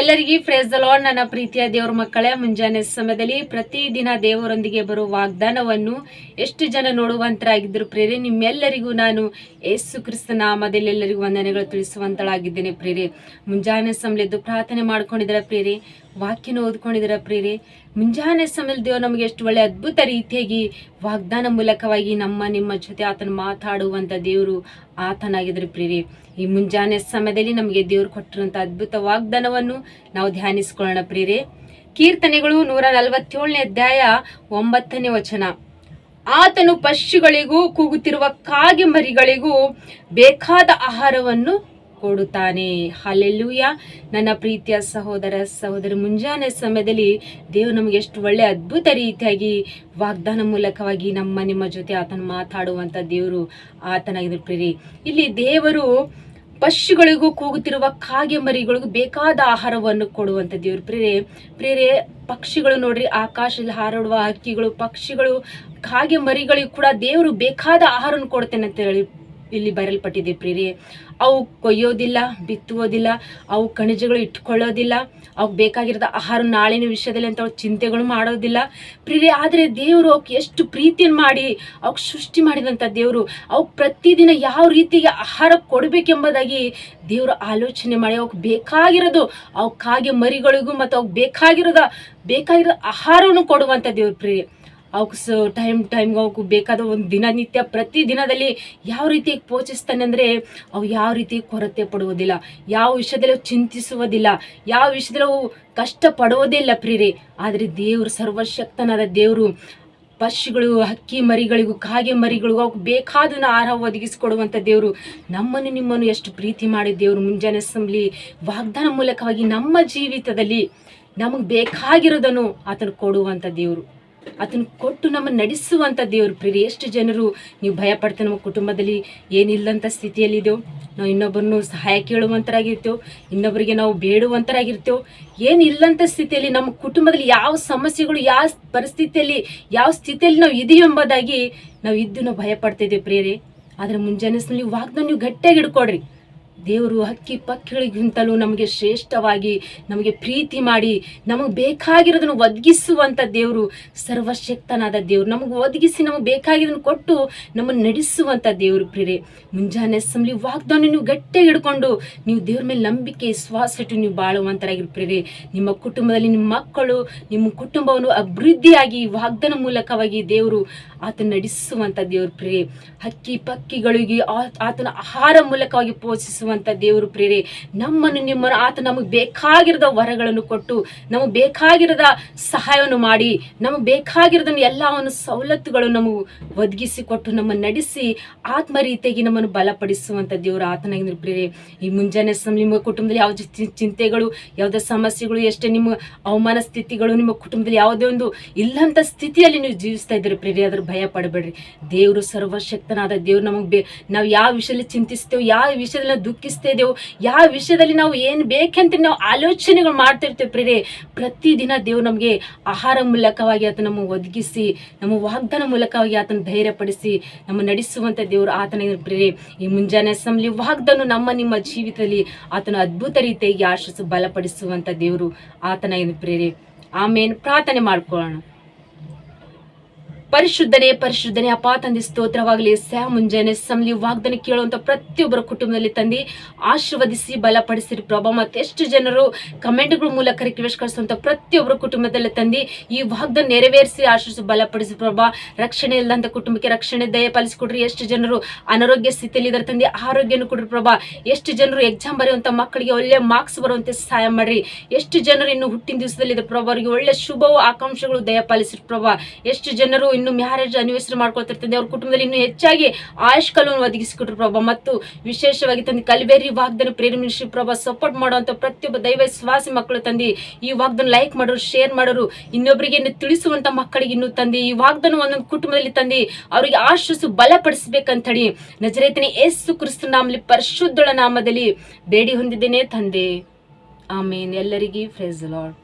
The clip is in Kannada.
ಎಲ್ಲರಿಗೂ ಫ್ರೇಸ್ ಲಾರ್ಡ್ ನನ್ನ ಪ್ರೀತಿಯ ದೇವರ ಮಕ್ಕಳೇ, ಮುಂಜಾನೆ ಸಮಯದಲ್ಲಿ ಪ್ರತಿದಿನ ದೇವರೊಂದಿಗೆ ಬರುವ ವಾಗ್ದಾನವನ್ನು ಎಷ್ಟು ಜನ ನೋಡುವಂತರಾಗಿದ್ದರು ಪ್ರೇರೆ, ನಿಮ್ಮೆಲ್ಲರಿಗೂ ನಾನು ಯೇಸು ಕ್ರಿಸ್ತ ನಾಮದಲ್ಲಿ ಎಲ್ಲರಿಗೂ ವಂದನೆಗಳು ತಿಳಿಸುವಂತಳಾಗಿದ್ದೇನೆ ಪ್ರೇರೆ. ಮುಂಜಾನೆ ಸಮಯದ್ದು ಪ್ರಾರ್ಥನೆ ಮಾಡ್ಕೊಂಡಿದ್ದಾರೆ ಪ್ರೇರೆ. ವಾಕ್ಯನ ಓದ್ಕೊಂಡಿದ್ದೀರ ಪ್ರೀರಿ ಮುಂಜಾನೆ ಸಮಯದಲ್ಲಿ ದೇವ್ರು ನಮಗೆ ಎಷ್ಟು ಒಳ್ಳೆ ಅದ್ಭುತ ರೀತಿಯಾಗಿ ವಾಗ್ದಾನ ಮೂಲಕವಾಗಿ ನಮ್ಮ, ನಿಮ್ಮ ಜೊತೆ ಆತನ ಮಾತಾಡುವಂಥ ದೇವರು ಆತನಾಗಿದ್ರೆ ಪ್ರೀರಿ ಈ ಮುಂಜಾನೆ ಸಮಯದಲ್ಲಿ ನಮಗೆ ದೇವರು ಕೊಟ್ಟಿರುವಂಥ ಅದ್ಭುತ ವಾಗ್ದಾನವನ್ನು ನಾವು ಧ್ಯಾನಿಸ್ಕೊಳ್ಳೋಣ ಪ್ರೀರಿ ಕೀರ್ತನೆಗಳು ನೂರ ನಲವತ್ತೇಳನೇ ಅಧ್ಯಾಯ ಒಂಬತ್ತನೇ ವಚನ. ಆತನು ಪಶುಗಳಿಗೂ ಕೂಗುತ್ತಿರುವ ಕಾಗೆ ಮರಿಗಳಿಗೂ ಬೇಕಾದ ಆಹಾರವನ್ನು ಕೊಡುತ್ತಾನೆ. ಹಾಲೆಲ್ಲೂಯ. ನನ್ನ ಪ್ರೀತಿಯ ಸಹೋದರ ಸಹೋದರ, ಮುಂಜಾನೆ ಸಮಯದಲ್ಲಿ ದೇವರು ನಮಗೆ ಎಷ್ಟು ಒಳ್ಳೆ ಅದ್ಭುತ ರೀತಿಯಾಗಿ ವಾಗ್ದಾನ ಮೂಲಕವಾಗಿ ನಮ್ಮ ನಿಮ್ಮ ಜೊತೆ ಆತನ ಮಾತಾಡುವಂತ ದೇವರು ಆತನಾಗಿದ್ರು ಪ್ರೀತಿ ಇಲ್ಲಿ ದೇವರು ಪಶುಗಳಿಗೂ ಕೂಗುತ್ತಿರುವ ಕಾಗೆ ಮರಿಗಳಿಗೂ ಬೇಕಾದ ಆಹಾರವನ್ನು ಕೊಡುವಂತ ದೇವ್ರು. ಪ್ರೇರೆ ಪ್ರೇರೆ ಪಕ್ಷಿಗಳು ನೋಡ್ರಿ, ಆಕಾಶದಲ್ಲಿ ಹಾರಾಡುವ ಹಕ್ಕಿಗಳು ಪಕ್ಷಿಗಳು ಕಾಗೆ ಮರಿಗಳಿಗೂ ಕೂಡ ದೇವರು ಬೇಕಾದ ಆಹಾರವನ್ನು ಕೊಡ್ತೇನೆ ಅಂತ ಹೇಳಿ ಇಲ್ಲಿ ಬರಲ್ಪಟ್ಟಿದೆ ಪ್ರೀರಿ ಅವು ಕೊಯ್ಯೋದಿಲ್ಲ, ಬಿತ್ತುವುದಿಲ್ಲ, ಅವು ಖನಿಜಗಳು ಇಟ್ಕೊಳ್ಳೋದಿಲ್ಲ, ಅವು ಬೇಕಾಗಿರೋದ ಆಹಾರ ನಾಳಿನ ವಿಷಯದಲ್ಲಿ ಅಂತ ಚಿಂತೆಗಳು ಮಾಡೋದಿಲ್ಲ. ಪ್ರೀರಿ ಆದರೆ ದೇವರು ಅವಕ್ಕೆ ಎಷ್ಟು ಪ್ರೀತಿಯನ್ನು ಮಾಡಿ, ಅವಕ್ಕೆ ಸೃಷ್ಟಿ ಮಾಡಿದಂಥ ದೇವರು, ಅವಕ್ಕೆ ಪ್ರತಿದಿನ ಯಾವ ರೀತಿಗೆ ಆಹಾರ ಕೊಡಬೇಕೆಂಬುದಾಗಿ ದೇವರು ಆಲೋಚನೆ ಮಾಡಿ, ಅವಕ್ಕೆ ಬೇಕಾಗಿರೋದು ಅವಕ್ಕಾಗಿ ಮರಿಗಳಿಗೂ ಮತ್ತು ಅವ್ಕೆ ಬೇಕಾಗಿರೋದ, ಬೇಕಾಗಿರೋ ಆಹಾರವನ್ನು ಕೊಡುವಂಥ ದೇವ್ರು ಪ್ರೇರೆ ಅವಕ್ಕೆ ಸ ಟೈಮ್ ಟೈಮ್ಗೆ ಅವಕ್ಕೆ ಬೇಕಾದ ಒಂದು ದಿನನಿತ್ಯ ಪ್ರತಿ ದಿನದಲ್ಲಿ ಯಾವ ರೀತಿ ಪೋಷಿಸ್ತಾನೆ ಅಂದರೆ ಅವು ಯಾವ ರೀತಿ ಕೊರತೆ ಪಡುವುದಿಲ್ಲ, ಯಾವ ವಿಷಯದಲ್ಲಿ ಅವು ಚಿಂತಿಸುವುದಿಲ್ಲ, ಯಾವ ವಿಷಯದಲ್ಲಿ ಅವು ಕಷ್ಟ ಪಡುವುದೇ ಇಲ್ಲ ಪ್ರೀರಿ ಆದರೆ ದೇವರು ಸರ್ವಶಕ್ತನಾದ ದೇವರು ಪಶುಗಳು ಹಕ್ಕಿ ಮರಿಗಳಿಗೂ, ಕಾಗೆ ಮರಿಗಳಿಗೂ ಅವ್ಕೆ ಬೇಕಾದನ್ನ ಆಹಾರ ಒದಗಿಸಿಕೊಡುವಂಥ ದೇವರು. ನಮ್ಮನ್ನು ನಿಮ್ಮನ್ನು ಎಷ್ಟು ಪ್ರೀತಿ ಮಾಡಿ ದೇವರು ಮುಂಜಾನೆ ಅಸೆಂಬ್ಲಿ ವಾಗ್ದಾನ ಮೂಲಕವಾಗಿ ನಮ್ಮ ಜೀವಿತದಲ್ಲಿ ನಮಗೆ ಬೇಕಾಗಿರೋದನ್ನು ಆತನು ಕೊಡುವಂಥ ದೇವರು. ಆತನ ಕೊಟ್ಟು ನಮ್ಮ ನಡೆಸುವಂಥ ದೇವರು ಪ್ರೀತಿ ಎಷ್ಟು ಜನರು ನೀವು ಭಯ ಪಡ್ತಾ ನಮ್ಮ ಕುಟುಂಬದಲ್ಲಿ ಏನಿಲ್ಲಂಥ ಸ್ಥಿತಿಯಲ್ಲಿದ್ದೆವು. ನಾವು ಇನ್ನೊಬ್ಬರನ್ನು ಸಹಾಯ ಕೇಳುವಂಥರಾಗಿರ್ತೇವೆ ಇನ್ನೊಬ್ಬರಿಗೆ ನಾವು ಬೇಡುವಂಥರಾಗಿರ್ತೇವೆ ಏನಿಲ್ಲಂಥ ಸ್ಥಿತಿಯಲ್ಲಿ ನಮ್ಮ ಕುಟುಂಬದಲ್ಲಿ ಯಾವ ಸಮಸ್ಯೆಗಳು, ಯಾವ ಪರಿಸ್ಥಿತಿಯಲ್ಲಿ, ಯಾವ ಸ್ಥಿತಿಯಲ್ಲಿ ನಾವು ಇದೆಯೋ ಎಂಬುದಾಗಿ ನಾವು ಇದ್ದು ನಾವು ಭಯ ಪಡ್ತಿದ್ದೇವೆ ಪ್ರೇರೆ ಆದರೆ ಮುಂಜಾನೆ ನೀವು ವಾಗ್ದಾನ ನೀವು ಗಟ್ಟಿಯಾಗಿ ಹಿಡ್ಕೊಡ್ರಿ ದೇವರು ಹಕ್ಕಿ ಪಕ್ಕಿಗಳಿಗಿಂತಲೂ ನಮಗೆ ಶ್ರೇಷ್ಠವಾಗಿ ನಮಗೆ ಪ್ರೀತಿ ಮಾಡಿ ನಮಗೆ ಬೇಕಾಗಿರೋದನ್ನು ಒದಗಿಸುವಂಥ ದೇವರು, ಸರ್ವಶಕ್ತನಾದ ದೇವರು. ನಮಗೆ ಒದಗಿಸಿ ನಮಗೆ ಬೇಕಾಗಿರೋದನ್ನು ಕೊಟ್ಟು ನಮ್ಮನ್ನು ನಡೆಸುವಂಥ ದೇವರು ಪ್ರೇರೆ ಮುಂಜಾನೆ ಅಸೆಂಬ್ಲಿ ವಾಗ್ದಾನ ನೀವು ಗಟ್ಟಿಯಾಗಿ ಹಿಡ್ಕೊಂಡು ನೀವು ದೇವ್ರ ಮೇಲೆ ನಂಬಿಕೆ ವಿಶ್ವಾಸ ಇಟ್ಟು ನೀವು ಬಾಳುವಂತರಾಗಿರು ಪ್ರೇರೆ ನಿಮ್ಮ ಕುಟುಂಬದಲ್ಲಿ ನಿಮ್ಮ ಮಕ್ಕಳು, ನಿಮ್ಮ ಕುಟುಂಬವನ್ನು ಅಭಿವೃದ್ಧಿಯಾಗಿ ವಾಗ್ದಾನ ಮೂಲಕವಾಗಿ ದೇವರು ಆತನ ನಡೆಸುವಂಥ ದೇವರು ಪ್ರೇರೆ ಹಕ್ಕಿ ಪಕ್ಕಿಗಳಿಗೆ ಆತನ ಆಹಾರ ಮೂಲಕವಾಗಿ ಪೋಷಿಸುವಂಥ ದೇವರು ಪ್ರೇರೆ ನಮ್ಮನ್ನು ನಿಮ್ಮನ್ನು ಆತ ನಮಗೆ ಬೇಕಾಗಿರದ ವರಗಳನ್ನು ಕೊಟ್ಟು, ನಮಗೆ ಬೇಕಾಗಿರದ ಸಹಾಯವನ್ನು ಮಾಡಿ, ನಮಗೆ ಬೇಕಾಗಿರೋದನ್ನು ಎಲ್ಲವನ್ನು ಸವಲತ್ತುಗಳು ನಮಗೆ ಒದಗಿಸಿ ಕೊಟ್ಟು ನಮ್ಮನ್ನು ನಡೆಸಿ ಆತ್ಮ ರೀತಿಯಾಗಿ ನಮ್ಮನ್ನು ಬಲಪಡಿಸುವಂತ ದೇವರು ಆತನಾಗಿ ಪ್ರೇರೆ ಈ ಮುಂಜಾನೆ ನಿಮ್ಮ ಕುಟುಂಬದಲ್ಲಿ ಯಾವ ಚಿಂತೆಗಳು, ಯಾವುದೇ ಸಮಸ್ಯೆಗಳು, ಎಷ್ಟೇ ನಿಮ್ಮ ಅವಮಾನ ಸ್ಥಿತಿಗಳು, ನಿಮ್ಮ ಕುಟುಂಬದಲ್ಲಿ ಯಾವುದೇ ಒಂದು ಇಲ್ಲಂತ ಸ್ಥಿತಿಯಲ್ಲಿ ನೀವು ಜೀವಿಸ್ತಾ ಇದ್ದೀರಿ ಪ್ರೇರೆ ಅದ್ರ ಭಯ ಪಡಬೇಡ್ರಿ. ದೇವರು ಸರ್ವಶಕ್ತನಾದ ದೇವರು ನಮಗೆ ಬೇ, ನಾವು ಯಾವ ವಿಷಯದಲ್ಲಿ ಚಿಂತಿಸ್ತೇವೆ, ಯಾವ ವಿಷಯದಲ್ಲಿ ದುಃಖ ಇದ್ದೇವೆ ಯಾವ ವಿಷಯದಲ್ಲಿ ನಾವು ಏನು ಬೇಕಂತ ನಾವು ಆಲೋಚನೆಗಳು ಮಾಡ್ತಿರ್ತೇವೆ ಪ್ರೇರೆ ಪ್ರತಿದಿನ ದೇವ್ರು ನಮಗೆ ಆಹಾರ ಮೂಲಕವಾಗಿ ಆತ ನಮ್ಮ ಒದಗಿಸಿ, ನಮ್ಮ ವಾಗ್ದಾನ ಮೂಲಕವಾಗಿ ಆತನ ಧೈರ್ಯಪಡಿಸಿ ನಮ್ಮ ನಡೆಸುವಂಥ ದೇವರು ಆತನ ಪ್ರೇರೆ ಈ ಮುಂಜಾನೆ ಅಸೆಂಬ್ಲಿ ವಾಗ್ದಾನ ನಮ್ಮ ನಿಮ್ಮ ಜೀವಿತದಲ್ಲಿ ಆತನ ಅದ್ಭುತ ರೀತಿಯಾಗಿ ಆಶ್ರಸ ಬಲಪಡಿಸುವಂಥ ದೇವರು ಆತನ ಪ್ರೇರೆ ಆಮೇಲೆ ಪ್ರಾರ್ಥನೆ ಮಾಡ್ಕೊಳ್ಳೋಣ. ಪರಿಶುದ್ಧನೇ ಪರಿಶುದ್ಧನೇ. ಅಪಾ ತಂದೆ, ಸ್ತೋತ್ರವಾಗಲಿ. ಸ್ಯಾ ಮುಂಜಾನೆ ಸಮಲಿ ವಾಗ್ದಾನ ಕೇಳುವಂತ ಪ್ರತಿಯೊಬ್ಬರ ಕುಟುಂಬದಲ್ಲಿ ತಂದಿ, ಆಶೀರ್ವದಿಸಿ, ಬಲಪಡಿಸಿರಿ ಪ್ರಭಾ. ಮತ್ತೆಷ್ಟು ಜನರು ಕಮೆಂಟ್ಗಳ ಮೂಲಕ ರಿಕ್ವೆಸ್ಟ್ ಕಳಿಸುವಂತ ಪ್ರತಿಯೊಬ್ಬರ ಕುಟುಂಬದಲ್ಲಿ ತಂದಿ, ಈ ವಾಗ್ದಾನ ನೆರವೇರಿಸಿ, ಆಶೀರ್ವಿಸಿ, ಬಲಪಡಿಸಿ ಪ್ರಭಾ. ರಕ್ಷಣೆ ಇಲ್ಲದಂತ ಕುಟುಂಬಕ್ಕೆ ರಕ್ಷಣೆ, ದಯ ಪಾಲಿಸಿಕೊಡ್ರಿ. ಎಷ್ಟು ಜನರು ಅನಾರೋಗ್ಯ ಸ್ಥಿತಿಯಲ್ಲಿ ಇದ್ದಾರೆ ತಂದೆ, ಆರೋಗ್ಯನ ಕೊಡ್ರಿ ಪ್ರಭಾ. ಎಷ್ಟು ಜನರು ಎಕ್ಸಾಮ್ ಬರೆಯುವಂತ ಮಕ್ಕಳಿಗೆ ಒಳ್ಳೆ ಮಾರ್ಕ್ಸ್ ಬರುವಂತೆ ಸಹಾಯ ಮಾಡ್ರಿ. ಎಷ್ಟು ಜನರು ಇನ್ನು ಹುಟ್ಟಿನ ದಿವಸದಲ್ಲಿ ಇದೆ ಪ್ರಭಾ. ಅವರಿಗೆ ಒಳ್ಳೆ ಶುಭವು, ಆಕಾಂಕ್ಷೆಗಳು ದಯ ಪಾಲಿಸಿರಿ ಪ್ರಭಾ. ಎಷ್ಟು ಜನರು ಇನ್ನು ಮ್ಯಾರೇಜ್ ಅನಿವರ್ಸರಿ ಮಾಡ್ಕೊಳ್ತಿರ್ತದೆ ಅವ್ರ ಕುಟುಂಬದಲ್ಲಿ ಇನ್ನೂ ಹೆಚ್ಚಾಗಿ ಆಯುಷ್ ಕಲವನ್ನು ಒದಗಿಸಿಕೊಟ್ರು ಪ್ರಭಾ. ಮತ್ತು ವಿಶೇಷವಾಗಿ ತಂದು ಕಲ್ಬೇರಿ ವಾಗ್ದಾನ ಪ್ರೇರಣೆ ಮಿನಿಸ್ಟ್ರಿ ಪ್ರಭಾ. ಸಪೋರ್ಟ್ ಮಾಡುವಂಥ ಪ್ರತಿಯೊಬ್ಬ ದೈವ ಸ್ವಾಸಿ ಮಕ್ಕಳು ತಂದು, ಈ ವಾಗ್ದಾನ ಲೈಕ್ ಮಾಡೋರು ಶೇರ್ ಮಾಡೋರು ಇನ್ನೊಬ್ಬರಿಗೆ ತಿಳಿಸುವಂತ ಮಕ್ಕಳಿಗೆ ಇನ್ನು ತಂದು, ಈ ವಾಗ್ದಾನ ಒಂದೊಂದು ಕುಟುಂಬದಲ್ಲಿ ತಂದು, ಅವರಿಗೆ ಆಶ್ರಸು ಬಲಪಡಿಸಬೇಕಂತ ಹೇಳಿ ನಜರೇತನೇ ಏಸು ಕ್ರಿಸ್ತ ನಾಮಲಿ ಪರಿಶುದ್ಧಳ ನಾಮದಲ್ಲಿ ಬೇಡಿ ಹೊಂದಿದ್ದೇನೆ ತಂದೆ. ಆಮೇನ್. ಎಲ್ಲರಿಗೂ ಫ್ರೆಸ್ ಲಾರ್ಡ್